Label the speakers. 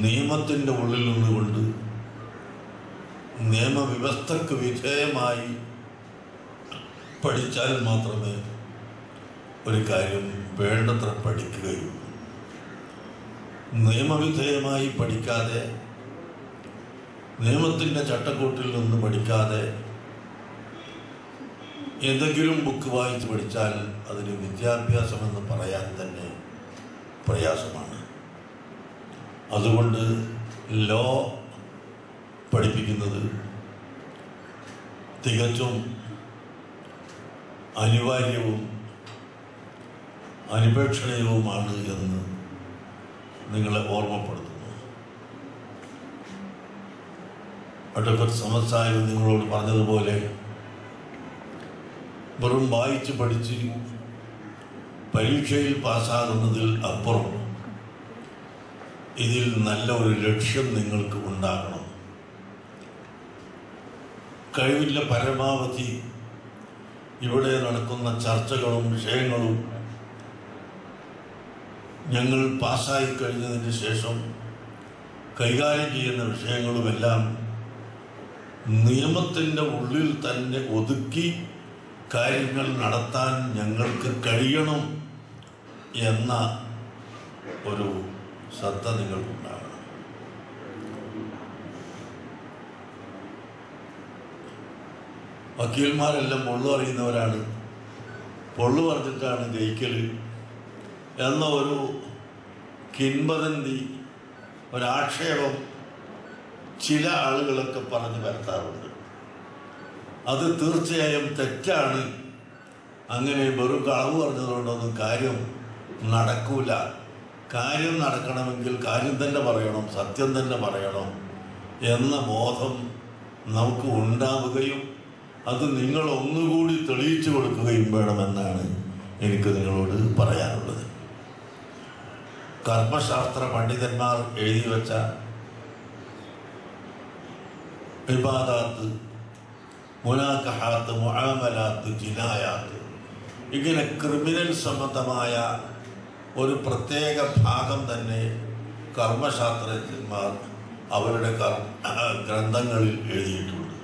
Speaker 1: നിയമത്തിന്റെ ഉള്ളിൽ നിന്നുകൊണ്ട് നിയമവ്യവസ്ഥക്ക് വിധേയമായി പഠിച്ചാൽ മാത്രമേ ഒരു കാര്യം വേണ്ടത്ര പഠിക്കുകയുള്ളൂ. നിയമവിധേയമായി പഠിക്കാതെ നിയമത്തിന്റെ ചട്ടക്കൂട്ടിൽ നിന്ന് പഠിക്കാതെ എന്തെങ്കിലും ബുക്ക് വായിച്ച് പഠിച്ചാൽ അതിന് വിദ്യാഭ്യാസമെന്ന് പറയാൻ തന്നെ പ്രയാസമാണ്. അതുകൊണ്ട് ലോ പഠിപ്പിക്കുന്നത് തികച്ചും അനിവാര്യവും അനുപേക്ഷണീയവുമാണ് എന്ന് നിങ്ങളെ ഓർമ്മപ്പെടുത്തുന്നു. അഡ്വക്കറ്റ് സമസായി നിങ്ങളോട് പറഞ്ഞതുപോലെ വെറും വായിച്ച് പഠിച്ച് പരീക്ഷയിൽ പാസ്സാകുന്നതിൽ അപ്പുറം ഇതിൽ നല്ല ഒരു ലക്ഷ്യം നിങ്ങൾക്ക് ഉണ്ടാകണം. കഴിവില്ല പരമാവധി ഇവിടെ നടക്കുന്ന ചർച്ചകളും വിഷയങ്ങളും ഞങ്ങൾ പാസ്സായി കഴിഞ്ഞതിന് ശേഷം കൈകാര്യം ചെയ്യുന്ന വിഷയങ്ങളുമെല്ലാം നിയമത്തിന്റെ ഉള്ളിൽ തന്നെ ഒതുക്കി കാര്യങ്ങൾ നടത്താൻ ഞങ്ങൾക്ക് കഴിയണം എന്ന ഒരു ശ്രദ്ധ നിങ്ങൾക്കുണ്ടാകണം വക്കീൽമാരെല്ലാം പൊള്ളു അറിയുന്നവരാണ് പൊള്ളു പറഞ്ഞിട്ടാണ് ജയിക്കൽ എന്ന ഒരു കിൻവദന്തി ഒരാക്ഷേപം ചില ആളുകളൊക്കെ പറഞ്ഞു വരുത്താറുണ്ട് അത് തീർച്ചയായും തെറ്റാണ്. അങ്ങനെ വെറും കളവ് പറഞ്ഞതുകൊണ്ടൊന്നും കാര്യം നടക്കൂല. കാര്യം നടക്കണമെങ്കിൽ കാര്യം തന്നെ പറയണം സത്യം തന്നെ പറയണം എന്ന ബോധം നമുക്ക് ഉണ്ടാവുകയും അത് നിങ്ങൾ ഒന്നുകൂടി തെളിയിച്ചു കൊടുക്കുകയും വേണമെന്നാണ് എനിക്ക് നിങ്ങളോട് പറയാനുള്ളത്. കർമ്മശാസ്ത്ര പണ്ഡിതന്മാർ എഴുതി വച്ച വിവാദാത്ത് മുനാക്കഹാത്ത് മുഴമലാത്ത് ജിനായാത്ത് ഇങ്ങനെ ക്രിമിനൽ സംബന്ധമായ ഒരു പ്രത്യേക ഭാഗം തന്നെ കർമ്മശാസ്ത്രജ്ഞന്മാർ അവരുടെ ഗ്രന്ഥങ്ങളിൽ എഴുതിയിട്ടുണ്ട്.